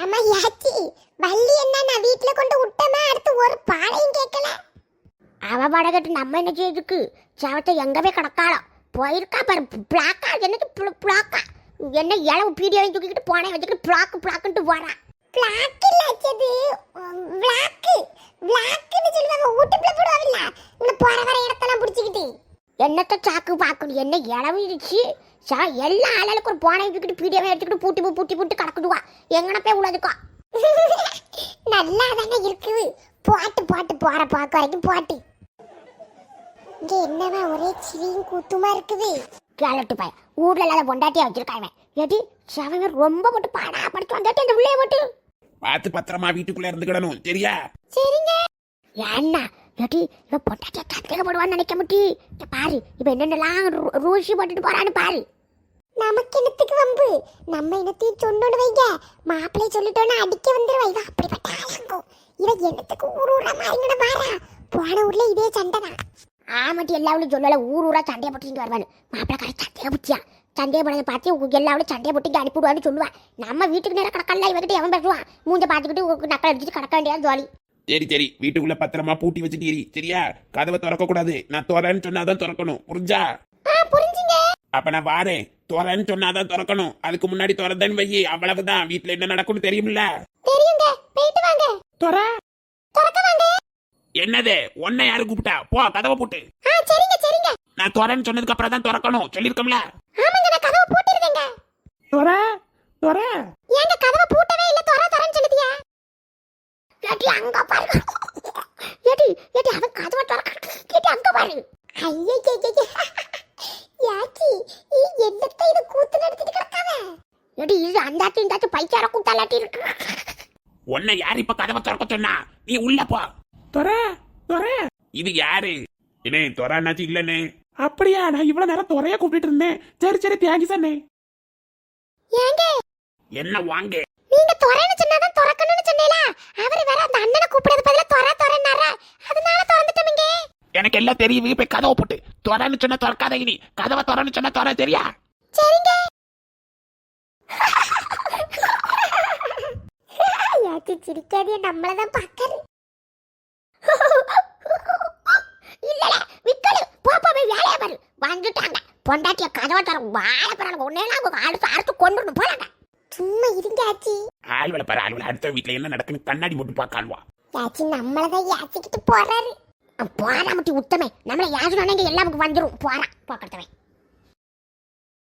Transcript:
ஆமா யாச்சி. வள்ளி என்ன நான் வீட்ல கொண்டு விட்டமே? அடுத்து ஒரு பாடையும் கேட்கல. அவ படகட்டு நம்ம என்ன செய்யுதுக்கு சவத்தை எங்க போய் கிடக்காளோ? போயிருக்கா பாரு பிளாக்கா? என்னது பிளாக்கா? என்ன இளவு பீடியோ தூக்கிட்டு போனே வச்சுக்கிட்டு பிளாக்கு பிளாக்குன்ட்டு போறான் பிளாக் இல்ல அச்சது பிளாக் பிளாக்னு சொல்லுவாங்க. ஊட்டுக்குள்ள போடுவாங்கல்ல. இந்த போற வர இடத்தெல்லாம் புடிச்சிக்கிட்டு. என்னத்த சாக்கு பார்க்கணும் என்ன இளவிடுச்சு சா எல்லா ஆளுக்கு ஒரு போனை தூக்கிட்டு பீடியோவை எடுத்துக்கிட்டு பூட்டி பூட்டி பூட்டி கிடக்குதுவா. எங்கன போய் உள்ளதுக்கோ நல்லா தானே இருக்குது. போட்டு போட்டு போற பாக்க வரைக்கும் போட்டு. இங்க என்னவா ஒரே சிரியும் கூத்துமா இருக்குது? கேளட்டு பையன். ஊர்ல இல்லாத பொண்டாட்டியா வச்சிருக்காங்க எடி சவன் ரொம்ப போட்டு பாடா படிச்சு வந்துட்டு உள்ளே போட்டு. பார்த்து பத்திரமா வீட்டுக்குள்ள இருந்துக்கிடணும் சரியா சரிங்க. ஏன்னா இவ பொண்டாட்டியா சந்தேகப்படுவான்னு நினைக்க முட்டி. பாரு இப்ப என்னென்னலாம் ரூசி போட்டுட்டு போறான்னு பாரு. நமக்கு என்னத்துக்கு வம்பு? நம்ம இனத்தையும் சொன்னோன்னு வைங்க. மாப்பிள்ளை சொல்லிட்டோன்னு அடிக்க வந்துருவா. இவ அப்படிப்பட்ட ஆளாங்கும் இவ என்னத்துக்கு ஊர் ஊரா மாறிங்கட மாறா போன ஊர்ல இதே சண்டை தான். ஆமாட்டி எல்லாவளும் சொல்லல ஊர் ஊரா சண்டையை போட்டு இங்க வருவானு மாப்பிள்ளை கடை சண்டையை புத்தியா சண்டையை போனதை பார்த்து எல்லாவளும் சண்டையை போட்டு அனுப்பிவிடுவான்னு சொல்லுவான் நம்ம வீட்டுக்கு நேரம் கிடக்கல இவகிட்ட எவன் பேசுவான் மூஞ்ச பார்த்துக்கிட்டு நக்கல் அடிச்சுட்டு கிடக்க வேண்டியது ஜாலி. சரி சரி. வீட்டுக்குள்ள பத்திரமா பூட்டி வச்சுட்டீரி சரியா? கதவை திறக்க கூடாது நான் திறன்னு சொன்னாதான் திறக்கணும். புரிஞ்சா? புரிஞ்சுங்க. அப்ப நான் வாரேன். திறன்னு சொன்னாதான் திறக்கணும். அதுக்கு முன்னாடி திறந்தேன்னு வையி அவ்வளவுதான். வீட்டுல என்ன நடக்கும்னு தெரியும்ல? தெரியுங்க. போயிட்டு வாங்க. துற. திறக்க வாங்க. என்னது? உன்னை யாரு கூப்பிட்டா? போ கதவை போட்டு. ஆ சரிங்க சரிங்க. நான் திறன்னு சொன்னதுக்கு அப்புறம் தான் திறக்கணும். சொல்லிருக்கோம்ல ஆமாங்க நான் கதவை பூட்டிருக்கேங்க. துற துற. ஏங்க கதவை பூட்டவே இல்ல. தொற தொறன்னு சொல்லுதியா? ஏட்டி அங்க பாரு. ஏட்டி ஏட்டி அவன் கதவை திறக்க ஏட்டி அங்க பாரு. ஐயே யாச்சி ஈ என்னத்தை இது கூத்து நடத்திட்டு கிடக்காத ஏட்டி இது அந்தாச்சும் இந்தாச்சும் பைச்சார கூட்டாலாட்டி இருக்கு. உன்னை யாரு இப்ப கதவை திறக்க சொன்னா? நீ உள்ள போ. துற துற. இது யாரு? என்ன துற என்னாச்சு இல்லன்னு அப்படியா நான் இவ்வளவு நேரம் துறைய கூப்பிட்டு இருந்தேன். சரி சரி தேங்க்ஸ் அண்ணே ஏங்க? என்ன வாங்க? நீங்க தொறன்னு சொன்னாதான் திறக்கணும்னு சொன்னேல. அவரு வேற அந்த அண்ணனை கூப்பிடுறது பதிலா தொற தொறன்னாரா? அதனால திறந்துட்டோமிங்க. எனக்கு எல்லாம் தெரியும் போய் கதவை போட்டு. துறன்னு சொன்ன திறக்காத இனி. கதவை திறன்னு சொன்ன துற தெரியா? சரிங்க. யாச்சி சிரிக்காதே நம்மளதான் பாக்காரு இல்லல விக்கலு. போப்பா போய் வேலைய பாரு. வந்துட்டாங்க. பொண்டாட்டிய கதவை தர வாழ போறாங்க உன்னெல்லாம் அடுத்து அடுத்து கொண்டு போறாங்க. சும்மா இருங்க ஆச்சி. ஆழ்வலை பாரு ஆழ்வலை அடுத்த வீட்டுல என்ன நடக்குன்னு கண்ணாடி போட்டு பார்க்காள்வா யாச்சி நம்மளதான் யாச்சிக்கிட்டு போறாரு. போறா முட்டி உத்தமே. நம்மள நினைங்க எல்லாமுக்கு வந்துரும். போறான் போக்கட்டவன்